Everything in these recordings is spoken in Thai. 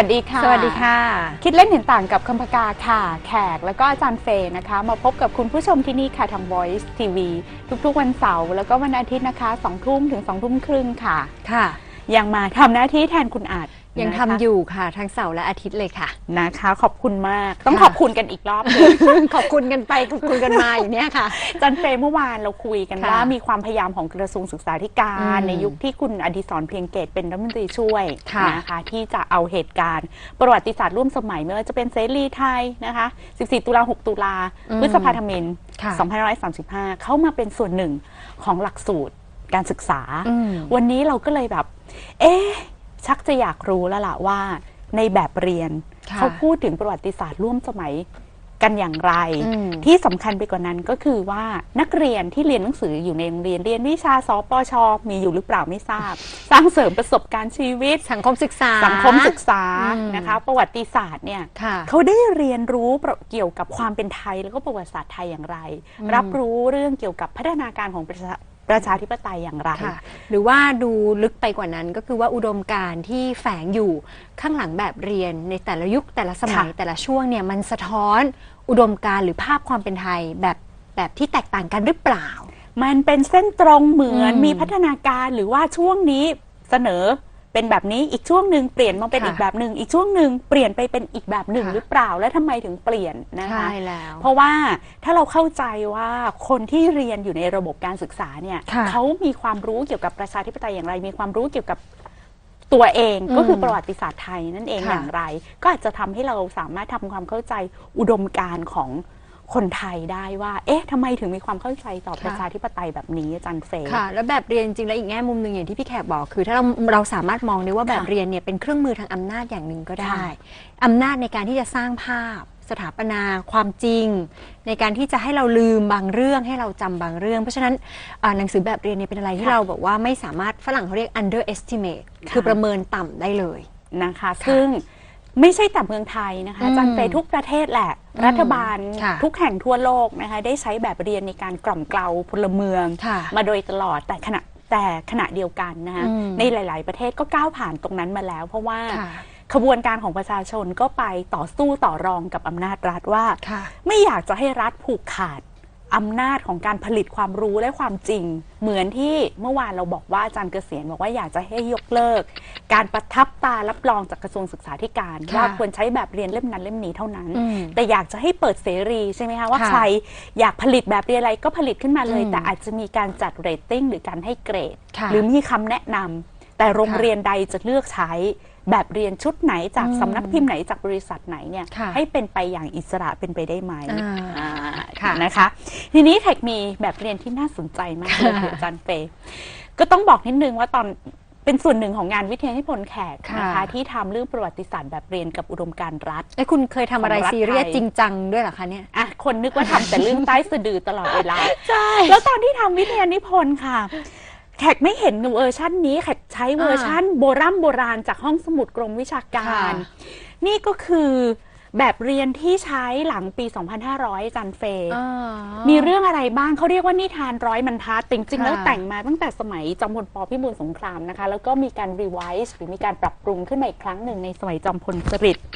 วัสดีค่ะ สวัสดีค่ะ คิดเล่นเห็นต่างกับคำพกาค่ะ แขกแล้วก็อาจารย์เฟยนะคะ มาพบกับคุณผู้ชมที่นี่ค่ะทาง Voice TV ทุกๆวันเสาร์แล้วก็วันอาทิตย์นะคะ2ทุ่มถึง2ทุ่มครึ่งค่ะ ค่ะ ยังมาทำหน้าที่แทนคุณอาจ ยังทำอยู่ค่ะ ทั้งเสาร์และอาทิตย์เลยค่ะ นะคะ ขอบคุณมากต้องค่ะขอบคุณกันอีกรอบหนึงขอบคุณกันไปขอบคุณกันมาอยู่เนี่ยค่ะ อาจันเฟยเมื่อวานเราคุยกันค่ะว่ามีความพยายามของกระทรวงศึกษาธิการ อืมในยุคที่คุณอดิศรเพียงเกตเป็นรัฐมนตรีช่วยค่ะนะคะที่จะเอาเหตุการณ์ ประวัติศาสตร์ร่วมสมัยไม่ว่าจะเป็นเสรีไทยนะคะ 14 ตุลา 6 ตุลาพฤษภาธมินค่ะ 2535 เข้ามาเป็นส่วนหนึ่งของหลักสูตรการศึกษา อืม วันนี้เราก็เลยแบบ เอ๊ะ ชักจะอยากรู้แล้วล่ะว่า ในแบบเรียนค่ะเขาพูดถึงประวัติศาสตร์ร่วมสมัยกันอย่างไรอืมที่สำคัญไปกว่านั้นก็คือว่านักเรียนที่เรียนหนังสืออยู่ในโรงเรียนเรียนวิชาสปชมีอยู่หรือเปล่าไม่ทราบ สร้างเสริมประสบการณ์ชีวิต สังคมศึกษา สังคมศึกษาอืมนะคะ ประวัติศาสตร์เนี่ยค่ะเขาได้เรียนรู้ประเกี่ยวกับความเป็นไทยแล้วก็ประวัติศาสตร์ไทยอย่างไรอืมรับรู้เรื่องเกี่ยวกับพัฒนาการของประชา ประชาธิปไตยอย่างไรค่ะหรือว่าดูลึกไปกว่านั้นก็คือว่าอุดมการณ์ที่แฝงอยู่ข้างหลังแบบเรียนในแต่ละยุคแต่ละสมัยค่ะแต่ละช่วงเนี่ยมันสะท้อนอุดมการณ์หรือภาพความเป็นไทยแบบแบบที่แตกต่างกันหรือเปล่า มันเป็นเส้นตรงเหมือนอืมมีพัฒนาการหรือว่าช่วงนี้เสนอ เป็นแบบนี้อีกช่วงหนึ่งเปลี่ยนมาเป็นค่ะ อีกแบบหนึ่งอีกช่วงหนึ่งเปลี่ยนไปเป็นอีกแบบหนึ่งค่ะหรือเปล่าและทำไมถึงเปลี่ยนนะคะ ใช่แล้วเพราะว่าถ้าเราเข้าใจว่าคนที่เรียนอยู่ในระบบการศึกษาเนี่ยค่ะเขามีความรู้เกี่ยวกับประชาธิปไตยอย่างไร มีความรู้เกี่ยวกับตัวเองอืมก็คือประวัติศาสตร์ไทยนั่นเองค่ะ อย่างไร ก็อาจจะทำให้เราสามารถทำความเข้าใจอุดมการณ์ของ คนไทยได้ว่า เอ๊ะทำไมถึงมีความเข้าใจต่อประชาธิปไตยแบบนี้อาจารย์เฟยค่ะ แล้วแบบเรียนจริงๆแล้วอีกแง่มุมหนึ่งอย่างที่พี่แขกบอก คือถ้าเราเราสามารถมองได้ว่าแบบค่ะเรียนเนี่ยเป็นเครื่องมือทางอำนาจอย่างหนึ่งก็ได้ค่ะอำนาจในการที่จะสร้างภาพสถาปนาความจริง ในการที่จะให้เราลืมบางเรื่องให้เราจำบางเรื่อง เพราะฉะนั้นอ่าหนังสือแบบเรียนเนี่ยเป็นอะไรที่ค่ะเราบอกว่าไม่สามารถฝรั่งเขาเรียก underestimate ค่ะคือประเมินต่ำได้เลยนะคะ ซึ่ง ไม่ใช่แต่เมืองไทยนะคะอืมอาจารย์เฟยทุกประเทศแหละอืมรัฐบาลค่ะทุกแห่งทั่วโลกนะคะได้ใช้แบบเรียนในการกล่อมเกลาพลเมืองค่ะมาโดยตลอดแต่ขณะแต่ขณะเดียวกันนะคะอืมในหลาย ๆ ประเทศก็ก้าวผ่านตรงนั้นมาแล้ว เพราะว่าค่ะขบวนการของประชาชนก็ไปต่อสู้ต่อรองกับอำนาจรัฐว่าค่ะไม่อยากจะให้รัฐผูกขาด อำนาจของการผลิตความรู้และความจริง เหมือนที่เมื่อวานเราบอกว่าอาจารย์เกษียณบอกว่าอยากจะให้ยกเลิก การประทับตารับรองจากกระทรวงศึกษาธิการค่ะว่าควรใช้แบบเรียนเล่มนั้นเล่มนี้เท่านั้นอืมแต่อยากจะให้เปิดเสรีใช่ไหมคะว่าค่ะใครอยากผลิตแบบเรียนอะไรก็ผลิตขึ้นมาเลยอืมแต่อาจจะมีการจัดเรตติ้งหรือการให้เกรดค่ะหรือมีคำแนะนำแต่โรงค่ะเรียนใดจะเลือกใช้ แบบเรียนชุดไหนจากอืมสำนักพิมพ์ไหนจากบริษัทไหนเนี่ยค่ะให้เป็นไปอย่างอิสระเป็นไปได้ไหมอ่าอ่าค่ะนะคะ ทีนี้แขกมีแบบเรียนที่น่าสนใจมากเลยค่ะอาจารย์เฟย์ก็ต้องบอกนิดนึงว่าตอนเป็นส่วนหนึ่งของงานวิทยานิพนธ์แขกนะคะค่ะที่ทำเรื่องประวัติศาสตร์แบบเรียนกับอุดมการณ์รัฐเอ้ยคุณเคยทำอะไรของรัฐซีเรียสไทยจริงจังด้วยเหรอคะเนี่ยอะคนนึกว่าทำแต่เรื่องใต้สะดือตลอดเวลาใช่แล้วตอนที่ทำวิทยานิพนธ์ค่ะ แขกไม่เห็นเวอร์ชั่นนี้แขกใช้เวอร์ชั่นโบราณโบราณจากห้องสมุดกรมวิชาการค่ะนี่ก็คือแบบเรียนที่ใช้หลังปี 2500อาจันเฟย์อ๋อมีเรื่องอะไรบ้างเขาเรียกว่านิทานร้อยบรรทัดจริงๆค่ะแล้วแต่งมาตั้งแต่สมัยจอมพลปพิบูลสงครามนะคะ แล้วก็มีการรีไวซ์หรือมีการปรับปรุงขึ้นมาอีกครั้งหนึ่งในสมัยจอมพลสฤษดิ์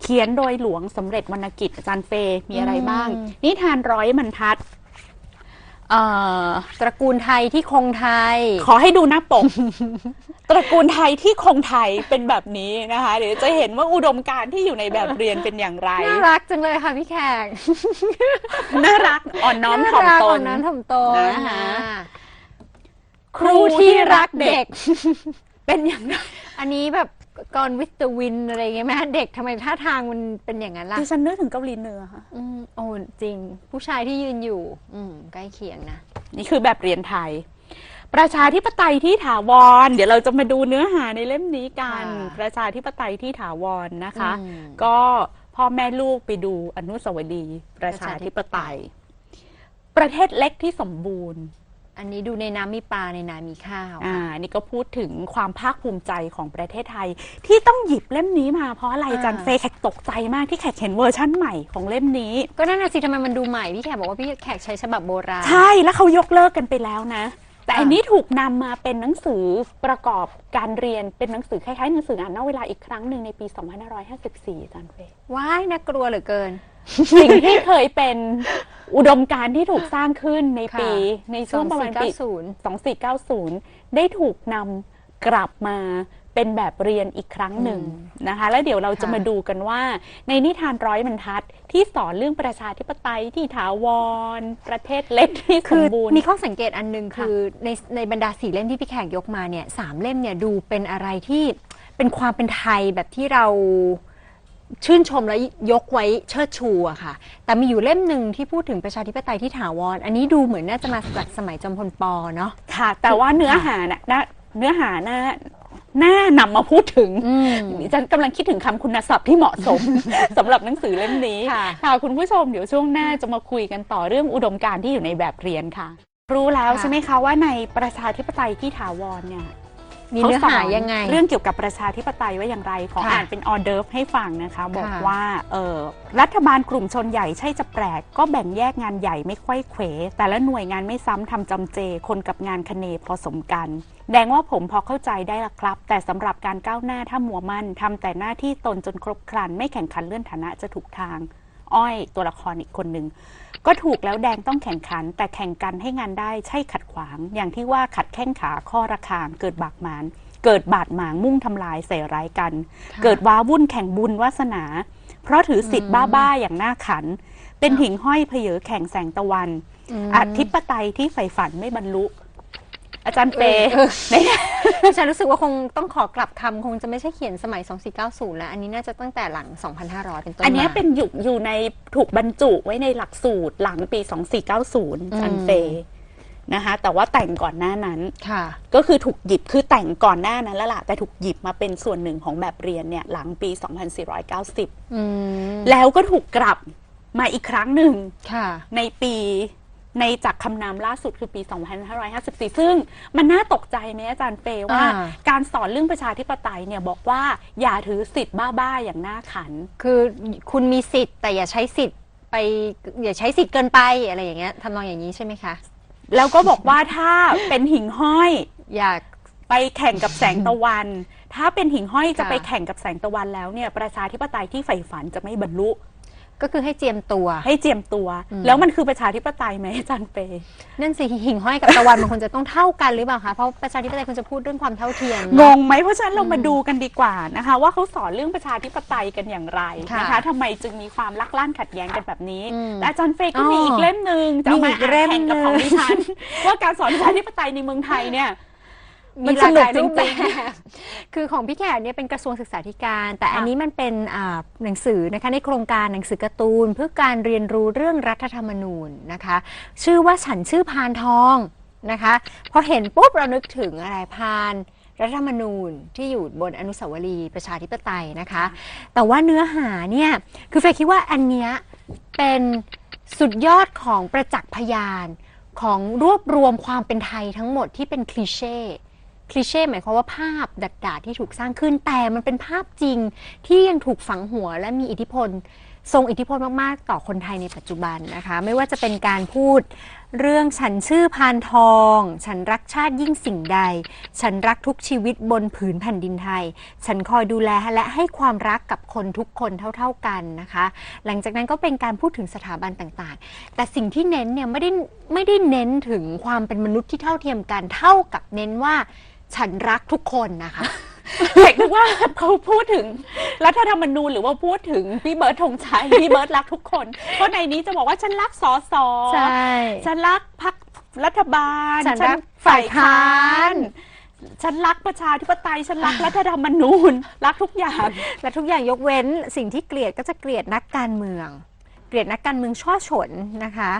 เขียนโดยหลวงสำเร็จวรรณกิจอาจารย์เฟย์มีอะไรบ้างอืมนิทานร้อยบรรทัด เอ่อตระกูลไทยที่คงไทย ขอให้ดูหน้าปก ตระกูลไทยที่คงไทยเป็นแบบนี้นะคะ เดี๋ยวจะเห็นว่าอุดมการณ์ที่อยู่ในแบบเรียนเป็นอย่างไร น่ารักจังเลยค่ะพี่แขกน่ารักอ่อนน้อมถ่อมารักตอ่อนน้อมถ่อมตนนะคะอ่าครูที่รักเด็ก เป็นอย่างไร อันนี้แบบ กรวิท the wind อะไรอย่างเงี้ยไหมเด็กทำไมท่าทางมันเป็นอย่างนั้นล่ะดิฉันนึกถึงเกาหลีเหนือค่ะ อืมโอ้จริง ผู้ชายที่ยืนอยู่ อืมใกล้เคียงนะ นี่คือแบบเรียนไทย ประชาธิปไตยที่ถาวร เดี๋ยวเราจะมาดูเนื้อหาในเล่มนี้กัน ค่ะประชาธิปไตยที่ถาวรนะคะ อืม ก็พ่อแม่ลูกไปดูอนุสาวรีย์ประชาธิปไตย ประเทศเล็กที่สมบูรณ์ อันนี้ดูในน้ำมีปลาในนามีข้าวอ่านี่ก็พูดถึงความภาคภูมิใจของประเทศไทย ที่ต้องหยิบเล่มนี้มาเพราะอะไรอ่าจันเฟย์แขกตกใจมากที่แขกเห็นเวอร์ชั่นใหม่ของเล่มนี้ ก็นั่นน่ะสิทำไมมันดูใหม่พี่แขกบอกว่าพี่แขกใช้ฉบับโบราณ ใช่แล้วเขายกเลิกกันไปแล้วนะ แต่อันนี้ถูกนำมาเป็นหนังสือประกอบการเรียนเป็นหนังสือคล้ายๆหนังสืออ่านนอกเวลาอีกครั้งหนึ่งในปี 2554อาจารย์เฟย์ว้ายน่ากลัวเหลือเกิน สิ่งที่เคยเป็นอุดมการณ์ที่ถูกสร้างขึ้นในปีค่ะในช่วงประมาณปี2490 2490 ได้ถูกนำกลับมาเป็นแบบเรียนอีกครั้งหนึ่งนะคะ แล้วเดี๋ยวเราจะค่ะมาดูกันว่า ในนิทานร้อยบรรทัดที่สอนเรื่องประชาธิปไตยที่ถาวร ประเทศเล็กที่สคืมอบูรณ์มีข้อสังเกตอันหนึงค่ะคือในในบรรดาสี่เล่มที่พี่แขกยกมาเนี่ยสามเล่มเนี่ยดูเป็นอะไรที่เป็นความเป็นไทยแบบที่เรา ชื่นชมและยกไว้เชิดชูอะค่ะ แต่มีอยู่เล่มหนึ่งที่พูดถึงประชาธิปไตยที่ถาวร อันนี้ดูเหมือนน่าจะมาจากสมัยจอมพลปอเนาะ ค่ะ แต่ว่าเนื้อหาน่ะน่าเนื้อหาน่าน่านำมาพูดถึงอืม ดิฉันกำลังคิดถึงคำคุณศัพท์ที่เหมาะสม สำหรับหนังสือเล่มนี้ค่ะ ค่ะคุณผู้ชมเดี๋ยวช่วงหน้าจะมาคุยกันต่อเรื่องอุดมการณ์ที่อยู่ในแบบเรียนค่ะ รู้แล้วค่ะใช่ไหมคะว่าในประชาธิปไตยที่ถาวรเนี่ย มีเนื้อหายังไง เรื่องเกี่ยวกับประชาธิปไตยว่าอย่างไรขอค่ะอ่านเป็นออเดิร์ฟให้ฟังนะคะ บอกค่ะว่าเออรัฐบาลกลุ่มชนใหญ่ใช่จะแปลก ก็แบ่งแยกงานใหญ่ไม่ค่อยเขวแต่ละหน่วยงานไม่ซ้ำทำจำเจ คนกับงานคเนพอสมกันแดงว่าผมพอเข้าใจได้ละครับ แต่สำหรับการก้าวหน้าถ้ามัวมั่นทำแต่หน้าที่ตนจนครบครัน ไม่แข่งขันเลื่อนฐานะจะถูกทาง อ้อยตัวละครอีกคนหนึ่งก็ถูกแล้วแดงต้องแข่งขัน แต่แข่งกันให้งานได้ใช่ขัดขวาง อย่างที่ว่าขัดแข้งขาข้อระคางเกิดบากหมานเกิดบาดหมางมุ่งทำลายใส่ร้ายกันค่ะเกิดว้าวุ่นแข่งบุญวาสนา เพราะถือสิทธิ์บ้าๆอย่างหน้าขัน เป็นหิ่งห้อยเพเยอแข่งแสงตะวันมอธิปไตยที่ใฝ่ฝันไม่บรรลุ อาจารย์เปเออในฉันรู้สึกว่าคงต้องขอกลับคำคงจะไม่ใช่เขียนสมัย 2490 แล้ว อันนี้น่าจะตั้งแต่หลัง 2,500 เป็นต้นอันเนี้ยมาเป็นอยู่อยู่ในถูกบรรจุไว้ในหลักสูตรหลังปี 2490อาจารย์เปนะคะแต่ว่าแต่งก่อนหน้านั้นค่ะก็คือถูกหยิบคือแต่งก่อนหน้านั้นแล้วล่ะแต่ถูกหยิบมาเป็นส่วนหนึ่งของแบบเรียนเนี่ยหลังปี 2490อืมแล้วก็ถูกกลับมาอีกครั้งหนึ่งค่ะในปี ในจากคำนามล่าสุดคือปี 2554 ซึ่งมันน่าตกใจไหมอาจารย์เปว่า อ่า การสอนเรื่องประชาธิปไตยเนี่ยบอกว่าอย่าถือสิทธิ์บ้าๆอย่างหน้าขัน คือคุณมีสิทธิ์แต่อย่าใช้สิทธิ์ไปอย่าใช้สิทธิ์เกินไปอะไรอย่างเงี้ยทำนองอย่างนี้ใช่ไหมคะ แล้วก็บอกว่าถ้าเป็นหิ่งห้อยอยาก ไปแข่งกับแสงตะวัน ถ้าเป็นหิ่งห้อยจะค่ะ ไปแข่งกับแสงตะวันแล้วเนี่ยประชาธิปไตยที่ใฝ่ฝันจะไม่บรรลุ ก็คือให้เจียมตัว ให้เจียมตัวอืมแล้วมันคือประชาธิปไตยไหมอาจารย์เปนั่นสิหิ่งห้อยกับตะวันมันควรจะต้องเท่ากันหรือเปล่าคะเพราะประชาธิปไตยควรจะพูดเรื่องความเท่าเทียมงงไหมเพราะฉะนั้นเรามาดูกันดีกว่านะคะ ว่าเขาสอนเรื่องประชาธิปไตยกันอย่างไรค่ะนะคะทำไมจึงมีความลักลั่นขัดแย้งกันแบบนี้อืมแต่อาจารย์เฟย์ก็อ๋อมีอีกเล่มหนึ่งจะเอามีมาอีกเล่มแข่งกับหนึ่งของดิฉันว่าการสอนประชาธิปไตยในเมืองไทยเนี่ย มัมีนหลากหลายสนุรูกปจแบริงบคือของพี่แขกเนี่ยเป็นกระทรวงศึกษาธิการ แต่ค่ะอันนี้มันเป็นอ่าหนังสือนะคะในโครงการหนังสือการ์ตูน เพื่อการเรียนรู้เรื่องรัฐธรรมนูญนะคะ ชื่อว่าฉันชื่อพานทองนะคะพอเห็นปุ๊บเรานึกถึงอะไรพานรัฐธรรมนูญที่อยู่บนอนุสาวรีย์ประชาธิปไตยนะคะ แต่ว่าเนื้อหาเนี่ยคือเฟยคิดว่าอันเนี้ยเป็นสุดยอดของประจักษ์พยานของรวบรวมความเป็นไทยทั้งหมดที่เป็นคลีเช่ คลีเช่หมายความว่าภาพดัดดาที่ถูกสร้างขึ้น แต่มันเป็นภาพจริงที่ยังถูกฝังหัวและมีอิทธิพลทรงอิทธิพลมาก ๆ ต่อคนไทยในปัจจุบันนะคะ ไม่ว่าจะเป็นการพูดเรื่องฉันชื่อพานทอง ฉันรักชาติยิ่งสิ่งใด ฉันรักทุกชีวิตบนผืนแผ่นดินไทย ฉันคอยดูแลและให้ความรักกับคนทุกคนเท่า ๆกันนะคะ หลังจากนั้นก็เป็นการพูดถึงสถาบันต่างๆ แต่สิ่งที่เน้นเนี่ยไม่ได้ไม่ได้เน้นถึงความเป็นมนุษย์ที่เท่าเทียมกันเท่ากับเน้นว่า ฉันรักทุกคนนะคะ เด็กนึกว่าเขาพูดถึงรัฐธรรมนูญหรือว่าพูดถึงพี่เบิร์ดธงชัยพี่เบิร์ดรักทุกคน เพราะในนี้จะบอกว่าฉันรักสอสอใช่ ฉันรักพรรครัฐบาลฉันรักฝ่ายค้าน ฉันรักประชาธิปไตยฉันรักรัฐธรรมนูญ รักทุกอย่าง และทุกอย่างยกเว้นสิ่งที่เกลียดก็จะเกลียดนักการเมือง เกลียดนักการเมืองช่อฉนนะคะ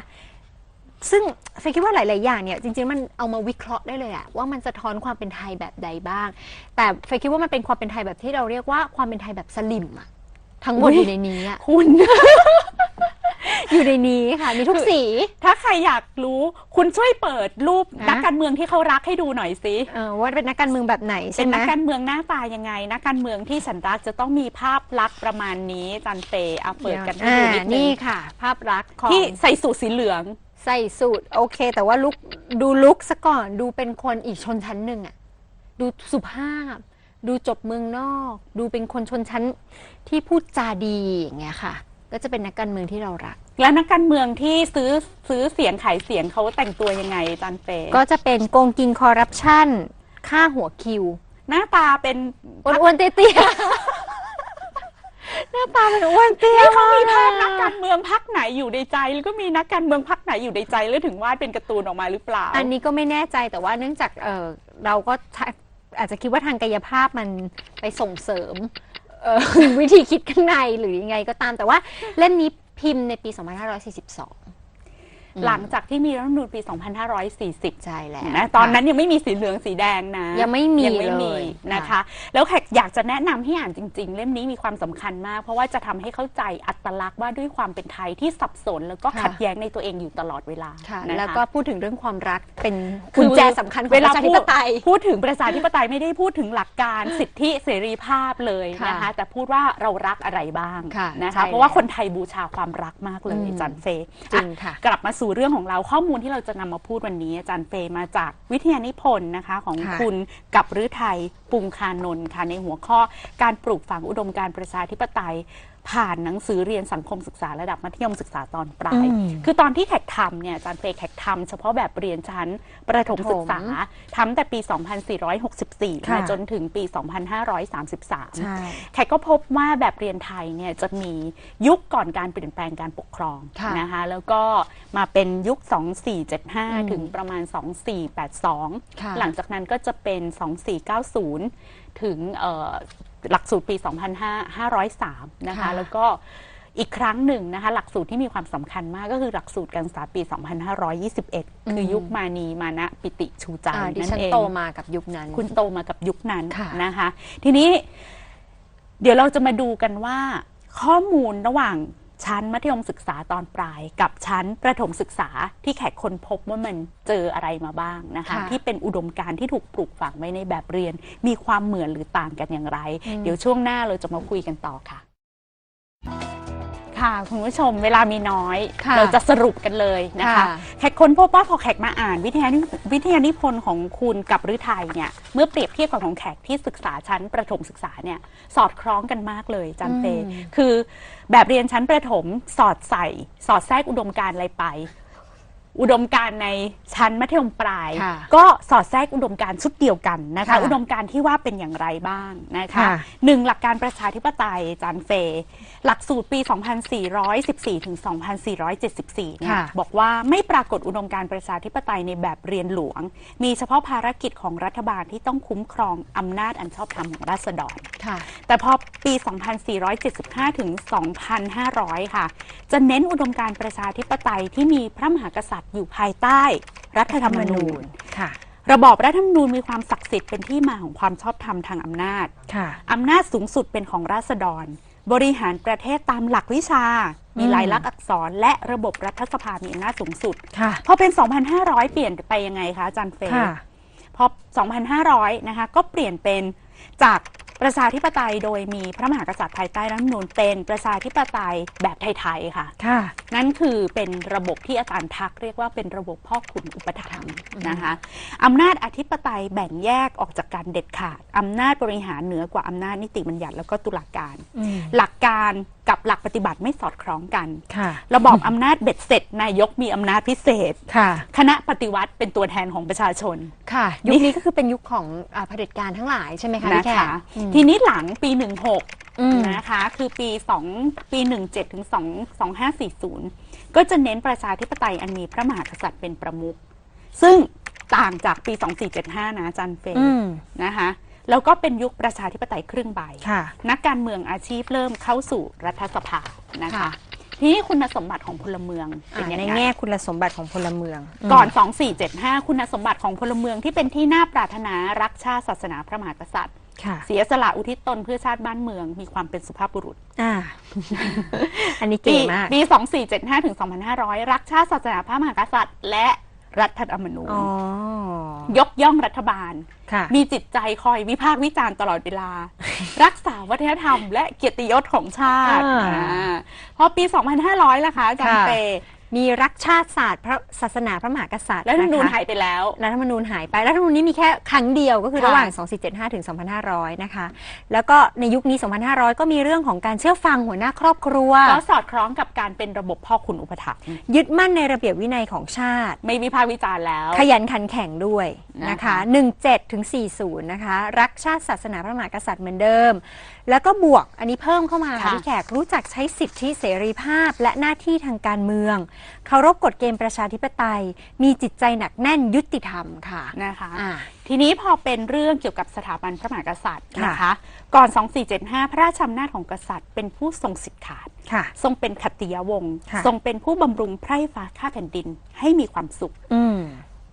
ซึ่งเฟยคิดว่าหลาย ๆ อย่างเนี่ยจริง ๆ มันเอามาวิเคราะห์ได้เลยอะว่ามันสะท้อนความเป็นไทยแบบใดบ้าง แต่เฟยคิดว่ามันเป็นความเป็นไทยแบบที่เราเรียกว่าความเป็นไทยแบบสลิมอะทั้งหมดอุ๊ยอยู่ในนี้อะคุณ อยู่ในนี้ค่ะ มีทุกสี ถ้าใครอยากรู้คุณช่วยเปิดรูปนะนักการเมืองที่เขารักให้ดูหน่อยสิเออว่าเป็นนักการเมืองแบบไหนเป็ใช่นไหมนักการเมืองหน้าตายังไง นักการเมืองที่ฉันรักจะต้องมีภาพลักษณ์ประมาณนี้จันเฟเอาเปิดกันให้อ่าดูนิดนึนี่งค่ะ ภาพลักษณ์ของที่ใส่สูทสีเหลือง ใส่สูตรโอเค แต่ว่าลุกดูลุกซะก่อนดูเป็นคนอีกชนชั้นหนึ่งอะดูสุภาพ ดูจบเมืองนอก ดูเป็นคนชนชั้นที่พูดจาดีอย่างเงี้ยค่ะ ก็จะเป็นนักการเมืองที่เรารัก แล้วนักการเมืองที่ซื้อซื้อเสียงขายเสียงเขาแต่งตัวยังไงจันเฟก็จะเป็นโกงกินคอร์รัปชันค่าหัวคิวหน้าตาเป็นอ้วนๆเตี้ยๆ หน้าตาเป็นอ้วนเตี้ยนี่เขามีภาพกนักการเมืองพักไหนอยู่ในใจ แล้วก็มีนักการเมืองพักไหนอยู่ในใจแล้วถึงวาดเป็นการ์ตูนออกมาหรือเปล่า อันนี้ก็ไม่แน่ใจแต่ว่าเนื่องจากเออเราก็ทะอาจจะคิดว่าทางกายภาพมันไปส่งเสริมเอ่อวิธีคิดข้างในหรือยังไงก็ตามแต่ว่าเล่มนี้พิมพ์ในปี 2542 หลังจากที่มีรัฐธรรมนูญปี 2540 ใช่แล้วนะตอนนั้นยังไม่มีสีเหลืองสีแดงนะ ยังไม่มียังไม่มีเลยนะคะค่ะแล้วแขกอยากจะแนะนำให้อ่านจริง ๆ เล่มนี้มีความสำคัญมาก เพราะว่าจะทำให้เข้าใจอัตลักษณ์ว่าด้วยความเป็นไทยที่สับสน แล้วก็ขัดแย้งในตัวเองอยู่ตลอดเวลาค่ะนะคะแล้วก็พูดถึงเรื่องความรักเป็นคืกุอญแจสำคัญของเวปลาระชาธิปไตยพูดพูดถึงประชาธิปไตยไม่ได้พูดถึงหลักการสิทธิเสรีภาพเลยนะคะค่ะแต่พูดว่าเรารักอะไรบ้างค่ะนะใช่คะ เพราะว่าแล้วคนไทยบูชาความรักมากเลยอืมอาจันเฟย์จริงอ่ค่ะกลับมาสู่เรื่องของเราข้อมูลที่เราจะนำมาพูดวันนี้ อาจารย์เฟย์มาจากวิทยานิพนธ์นะคะ ของค่ะคุณกับฤทัยปุงคานนท์ค่ะในหัวข้อการปลูกฝังอุดมการณ์ประชาธิปไตย ผ่านหนังสือเรียนสังคมศึกษาระดับมัธยมศึกษาตอนปลายอืมคือตอนที่แขกทำเนี่ยอาจารย์เฟย์แขกทำเฉพาะแบบเรียนชั้นประถมศึกษาทำแต่ปี 2464ค่ะมาจนถึงปี 2533ใช่แขกก็พบว่าแบบเรียนไทยเนี่ยจะมียุคก่อนการเปลี่ยนแปลงการปกครองค่ะนะคะแล้วก็มาเป็นยุคอืม2475 ถึงประมาณ 2482ค่ะหลังจากนั้นก็จะเป็น 2490 ถึงเอ่อ หลักสูตรปี 2503 นะคะ ค่ะ แล้วก็อีกครั้งหนึ่งนะคะ หลักสูตรที่มีความสำคัญมากก็คือหลักสูตรการศึกษาปี 2521 คือยุคมานีมานะปิติชูใจอ่าดินั่ฉันนเอง โตมากับยุคนั้น คุณโตมากับยุคนั้นค่ะ นะคะ ทีนี้เดี๋ยวเราจะมาดูกันว่า ข้อมูลระหว่าง ชั้นมัธยมศึกษาตอนปลาย กับชั้นประถมศึกษาที่แขกคนพบว่ามันเจออะไรมาบ้างนะคะค่ะที่เป็นอุดมการณ์ที่ถูกปลูกฝังไว้ในแบบเรียน มีความเหมือนหรือต่างกันอย่างไรอืมเดี๋ยวช่วงหน้าเราจะมาคุยกันต่อค่ะ ค่ะคุณผู้ชมเวลามีน้อย ค่ะเราจะสรุปกันเลยนะคะค่ะ แขกค้นพบว่าพอแขกมาอ่านวิทยานิวิทยานิพนธ์ของคุณกับฤทัยเนี่ยเมื่อเปรียบเทียบกับของแขกที่ศึกษาชั้นประถมศึกษาเนี่ยสอดคล้องกันมากเลยจันเฟอืมคือแบบเรียนชั้นประถมสอดใส่ สอดแทรกอุดมการณ์อะไรไป อุดมการณ์ในชั้นมัธยมปลาย ค่ะก็สอดแทรกอุดมการณ์ชุดเดียวกันนะคะ ค่ะอุดมการณ์ที่ว่าเป็นอย่างไรบ้างนะคะค่ะ หนึ่งหลักการประชาธิปไตยจานเฟหลักสูตรปี 2414ถึง2474เนี่ยค่ะบอกว่าไม่ปรากฏอุดมการณ์ประชาธิปไตยในแบบเรียนหลวง มีเฉพาะภารกิจของรัฐบาลที่ต้องคุ้มครองอำนาจอันชอบธรรมของราษฎร ค่ะ แต่พอปี 2475 ถึง 2,500 ค่ะ จะเน้นอุดมการณ์ประชาธิปไตยที่มีพระมหากษัตริย์อยู่ภายใต้รัฐธรรมนูญค่ะ ระบอบรัฐธรรมนูญมีความศักดิ์สิทธิ์เป็นที่มาของความชอบธรรมทางอำนาจค่ะอำนาจสูงสุดเป็นของราษฎร บริหารประเทศตามหลักวิชา มีอืมลายลักษณ์อักษร และระบบรัฐสภามีอำนาจสูงสุดค่ะพอเป็น 2,500 เปลี่ยนไปยังไงคะอาจารย์เฟย์ค่ะพอ 2,500 นะคะ ก็เปลี่ยนเป็นจาก ประชาธิปไตยโดยมีพระมหากษัตริย์ภายใต้รัฐธรรมนูญเป็นประชาธิปไตยแบบไทยๆค่ะ ค่ะ นั่นคือเป็นระบบที่อาจารย์ทักเรียกว่าเป็นระบบพ่อขุนอุปถัมภ์นะคะอำนาจอธิปไตยแบ่งแยกออกจากการเด็ดขาดอำนาจบริหารเหนือกว่าอำนาจนิติบัญญัติแล้วก็ตุลาการอืมหลักการกับหลักปฏิบัติไม่สอดคล้องกัน ค่ะ ระบอบอำนาจเบ็ดเสร็จ นายกมีอำนาจพิเศษ ค่ะ คณะปฏิวัติเป็นตัวแทนของประชาชน ค่ะ ยุคนี้ก็คือเป็นยุคของอ่าเผด็จการทั้งหลายใช่ไหมคะพี่นะแขคะกอืมทีนี้หลังปีอืม16 นะคะ คือปี 2 ปี 17 ถึง 2 2540 ก็จะเน้นประชาธิปไตยอันมีพระมหากษัตริย์เป็นประมุข ซึ่งต่างจากปี 2475 นะอาจันเฟยอืมนะคะแล้วก็เป็นยุคประชาธิปไตยครึ่งใบค่ะนักการเมืองอาชีพเริ่มเข้าสู่รัฐสภานะคะค่ะทีนี้คุณสมบัติของพลเมืองเป็นอ่ายังในไงแง่คุณสมบัติของพลเมือง ก่อน 2475 คุณสมบัติของพลเมืองที่เป็นที่น่าปรารถนารักชาติศาสนาพระมหากษัตริย์ ค่ะเสียสละอุทิศตนเพื่อชาติบ้านเมือง มีความเป็นสุภาพบุรุษ อ่า อันนี้ปีเก๋มาก ปี 2475ถึง2500 รักชาติศาสนาพระมหากษัตริย์ และรัฐธรรมนูญ อ๋อ ยกย่องรัฐบาล ค่ะ มีจิตใจคอยวิพากษ์วิจารณ์ตลอดเวลา รักษาวัฒนธรรมและเกียรติยศของชาติอ่า อ่าพอปี 2500ล่ะคะอาจารย์ค่ะ เป มีรักชาติศาสตร์พระศาสนาพระมหากษัตริย์และรัฐธรรมนูญะคะหายไปแล้ว รัฐธรรมนูญหายไป รัฐธรรมนูญนี้มีแค่ครั้งเดียวก็คือค่ะ ระหว่าง 2475 ถึง 2500 นะคะ แล้วก็ในยุคนี้ 2500 ก็มีเรื่องของการเชื่อฟังหัวหน้าครอบครัว ก็สอดคล้องกับการเป็นระบบพ่อคุณอุปถัมภ์ยึดมั่นในระเบียบวินัยของชาติ ไม่วิพากษ์วิจารณ์แล้ว ขยันขันแข็งด้วยนะนะคะคะ 17ถึง40 นะคะ รักชาติศาสนาพระมหากษัตริย์เหมือนเดิมแล้วก็บวกอันนี้เพิ่มเข้ามาค่ะค่ะพี่แขกรู้จักใช้สิทธิเสรีภาพและหน้าที่ทางการเมืองเคารพกฎเกณฑ์ประชาธิปไตย มีจิตใจหนักแน่นยุติธรรมค่ะนะคะอ่าทีนี้พอเป็นเรื่องเกี่ยวกับสถาบันพระมหากษัตริย์ค่ะนะคะ ก่อน 2475 พระราชอำนาจของกษัตริย์ เป็นผู้ทรงสิทธิขาดค่ะทรงเป็นขัตติยวงศ์ค่ะทรงเป็นผู้บำรุงไพร่ฟ้าข้าแผ่นดินให้มีความสุขอืม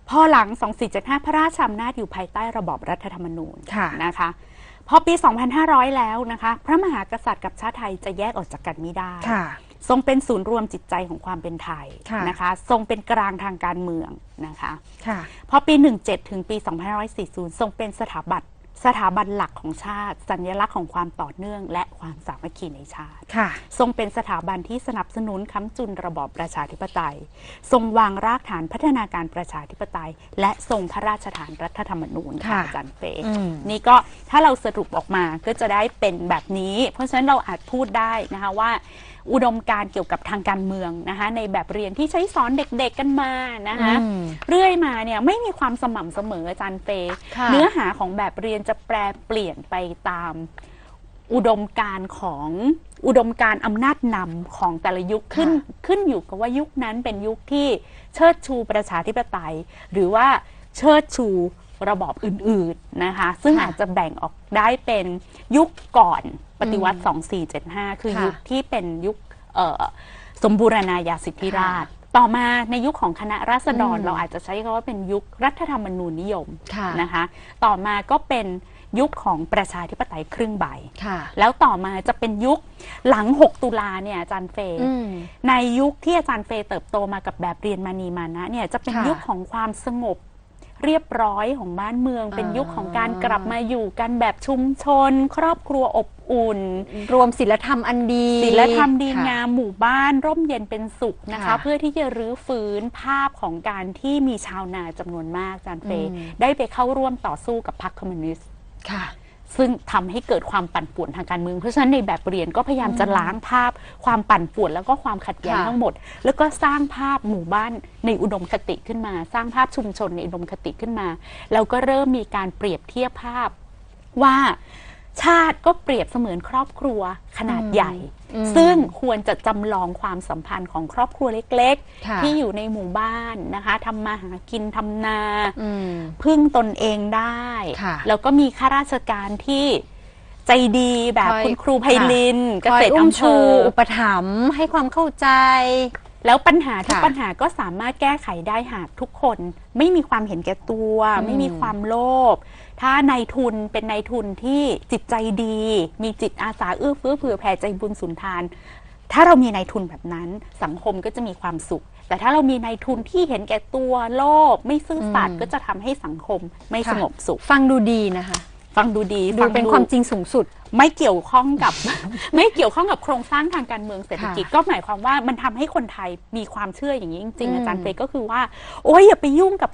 พอหลัง 2475 พระราชอำนาจอยู่ภายใต้ระบอบรัฐธรรมนูญค่ะนะคะ พอปี 2500 แล้วนะคะ พระมหากษัตริย์กับชาติไทยจะแยกออกจากกันไม่ได้ค่ะทรงเป็นศูนย์รวมจิตใจของความเป็นไทยค่ะนะคะ ทรงเป็นกลางทางการเมืองนะคะค่ะพอปี 17 ถึงปี 2540 ทรงเป็นสถาบัน สถาบันหลักของชาติ สัญลักษณ์ของความต่อเนื่อง และความสามัคคีในชาติ ค่ะ ทรงเป็นสถาบันที่สนับสนุนค้ำจุนระบอบประชาธิปไตย ทรงวางรากฐานพัฒนาการประชาธิปไตย และทรงพระราชทานรัฐธรรมนูญค่ะค่ะอาจารย์เฟอืม นี่ก็ถ้าเราสรุปออกมาก็จะได้เป็นแบบนี้ เพราะฉะนั้นเราอาจพูดได้นะคะว่า อุดมการณ์เกี่ยวกับทางการเมืองนะคะในแบบเรียนที่ใช้สอนเด็กๆกันมานะคะอืมเรื่อยมาเนี่ยไม่มีความสม่ำเสมออาจารย์เฟย์ค่ะเนื้อหาของแบบเรียนจะแปรเปลี่ยนไปตามอุดมการณ์ของอุดมการณ์อำนาจนำของแต่ละยุคขึ้นขึ้นอยู่กับว่ายุคนั้นเป็นยุคที่เชิดชูประชาธิปไตย หรือว่าเชิดชู ระบอบอื่นๆนะคะ ซึ่งค่ะอาจจะแบ่งออกได้เป็นยุคก่อนปฏิวัติ 2475 คือค่ะ ยุคที่เป็นยุคเอ่อสมบูรณาญาสิทธิราชต่อมาในยุคของคณะราษฎรอืม เราอาจจะใช้คำว่าเป็นยุครัฐธรรมนูญนิยมค่ะนะคะ ต่อมาก็เป็นยุคของประชาธิปไตยครึ่งใบ ค่ะแล้วต่อมาจะเป็นยุคหลัง 6 ตุลาเนี่ยอาจารย์เฟย์อืม ในยุคที่อาจารย์เฟย์เติบโตมากับแบบเรียนมานีมานะเนี่ยจะเป็นค่ะยุคของความสงบ เรียบร้อยของบ้านเมือง เป็นยุคของการกลับมาอยู่กันแบบชุมชน ครอบครัวอบอุ่น รวมศิลธรรมอันดีศีลธรรมดีค่ะงามหมู่บ้าน ร่มเย็นเป็นสุขนะคะค่ะเพื่อที่จะรื้อฟื้นภาพของการที่มีชาวนาจำนวนมากอาจารย์เฟย์อืมได้ไปเข้าร่วมต่อสู้กับพรรคคอมมิวนิสต์ค่ะ ซึ่งทำให้เกิดความปั่นป่วนทางการเมือง เพราะฉะนั้นในแบบเรียนก็พยายามจะล้างภาพ ความปั่นป่วนแล้วก็ความขัดแย้งค่ะทั้งหมด แล้วก็สร้างภาพหมู่บ้านในอุดมคติขึ้นมา สร้างภาพชุมชนในอุดมคติขึ้นมา แล้วก็เริ่มมีการเปรียบเทียบภาพว่า ชาติก็เปรียบเสมือนครอบครัวขนาดใหญ่อืมซึ่งควรจะจำลองความสัมพันธ์ของครอบครัวเล็กค่ะๆที่อยู่ในหมู่บ้านนะคะทำมาหากินทำนาอืมพึ่งตนเองได้ค่ะแล้วก็มีข้าราชการที่ใจดีแบบคอยคุณครูไพลินเกคอยษตรอุ้มอำเภชูออุปถัมภ์ให้ความเข้าใจ แล้วปัญหาทุกค่ะปัญหาก็สามารถแก้ไขได้หากทุกคน ไม่มีความเห็นแก่ตัวอืมไม่มีความโลภ ถ้านายทุนเป็นนายทุนที่จิตใจดี มีจิตอาสาเอื้อเฟื้อเผื่อแผ่ใจบุญสุนทาน ถ้าเรามีนายทุนแบบนั้นสังคมก็จะมีความสุข แต่ถ้าเรามีนายทุนที่เห็นแก่ตัวโลภไม่ซื่อสัตย์อืมก็จะทำให้สังคมไม่ค่ะสงบสุข ฟังดูดีนะคะ ฟังดูดีดูฟังเป็นความจริงสูงสุด ไม่เกี่ยวข้องกับ ไม่เกี่ยวข้องกับโครงสร้างทางการเมืองเศรษฐกิจค่ะก็หมายความว่ามันทำให้คนไทยมีความเชื่ออย่างนี้จริงอืมๆอาจารย์เฟยก็คือว่า โอ้ยอย่าไปยุ่งกับ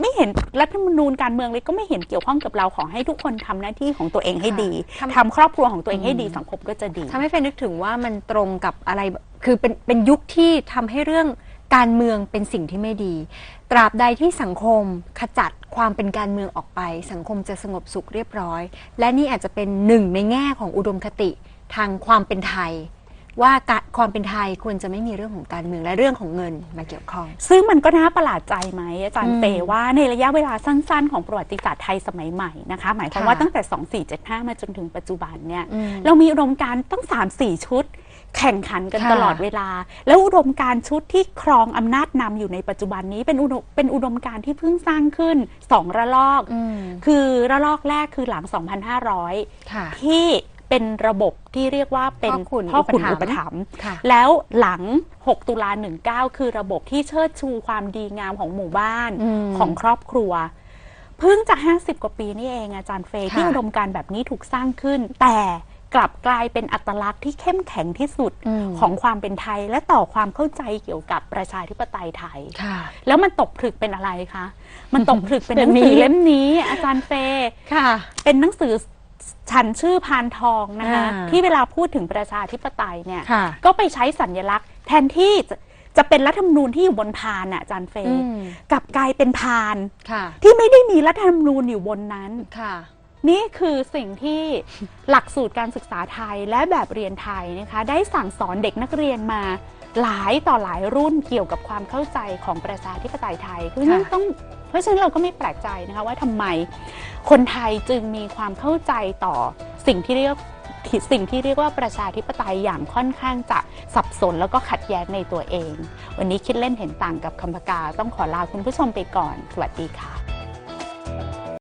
ไม่เห็นรัฐธรรมนูญการเมืองเลยก็ไม่เห็นเกี่ยวข้องกับเราขอให้ทุกคนทำหน้าที่ของตัวเองให้ดีค่ะทำทำครอบครัวของตัวเองให้ดีอืมสังคมก็จะดีทำให้เฟยนึกถึงว่ามันตรงกับอะไรคือเป็นเป็นยุคที่ทำให้เรื่องการเมืองเป็นสิ่งที่ไม่ดี ตราบใดที่สังคมขจัดความเป็นการเมืองออกไป สังคมจะสงบสุขเรียบร้อย และนี่อาจจะเป็นหนึ่งในแง่ของอุดมคติทางความเป็นไทย ว่าการความเป็นไทยควรจะไม่มีเรื่องของการเมืองและเรื่องของเงินมาเกี่ยวข้อง ซึ่งมันก็น่าประหลาดใจไหมอาจารอืย์มเปว่าในระยะเวลาสั้นๆ ของประวัติศาสตร์ไทยสมัยใหม่นะคะหมายความค่ะว่าตั้งแต่ 2475 มาจนถึงปัจจุบันเนี่ยอืมเรามีอุดมการณ์ตั้ง 3-4 ชุด แข่งขันกันค่ะตลอดเวลา แล้วอุดมการณ์ชุดที่ครองอำนาจนำอยู่ในปัจจุบันนี้เป็นอุดมเป็นอุดมการณ์ที่เพิ่งสร้างขึ้นสองระลอกอืมคือระลอกแรกคือหลัง 2,500ค่ะที่เป็นระบบที่เรียกว่าเป็นพ่อขุนพ่อขุนอุอุปปถัถัมมภ์ภ์ค่ะแล้วหลัง 6 ตุลา 19 คือระบบที่เชิดชูความดีงามของหมู่บ้านอืมของครอบครัวเพิ่งจะ 50 กว่าปีนี่เองอาจารย์เฟย์ค่ะที่อุดมการณ์แบบนี้ถูกสร้างขึ้น แต่ กลับกลายเป็นอัตลักษณ์ที่เข้มแข็งที่สุดอืมของความเป็นไทยและต่อความเข้าใจเกี่ยวกับประชาธิปไตยไทยค่ะแล้วมันตกผลึกเป็นอะไรคะ มันตกผลึกเป็นเป็หนนังสือนี้เล่มนี้ อาจารย์เฟย์ค่ะ เป็นหนังสือฉันชื่อพานทองนะคะอ่าที่เวลาพูดถึงประชาธิปไตยเนี่ยค่ะก็ไปใช้สัญลักษณ์ แทนที่จะจะเป็นรัฐธรรมนูญที่อยู่บนพานน่ะอาจารย์เฟอืย์มกลับกลายเป็นพานค่ะที่ไม่ได้มีรัฐธรรมนูญอยู่บนนั้นค่ะ นี่คือสิ่งที่หลักสูตรการศึกษาไทยและแบบเรียนไทยนะคะ ได้สั่งสอนเด็กนักเรียนมาหลายต่อหลายรุ่นเกี่ยวกับความเข้าใจของประชาธิปไตยไทยเพราะฉะนั้นค่ะต้องเพราะฉะนั้นเราก็ไม่แปลกใจนะคะว่าทำไมคนไทยจึงมีความเข้าใจต่อสิ่งที่เรียกสิ่งที่เรียกว่าประชาธิปไตยอย่างค่อนข้างจะสับสนแล้วก็ขัดแย้งในตัวเอง วันนี้คิดเล่นเห็นต่างกับคำพกาต้องขอลาคุณผู้ชมไปก่อน สวัสดีค่ะ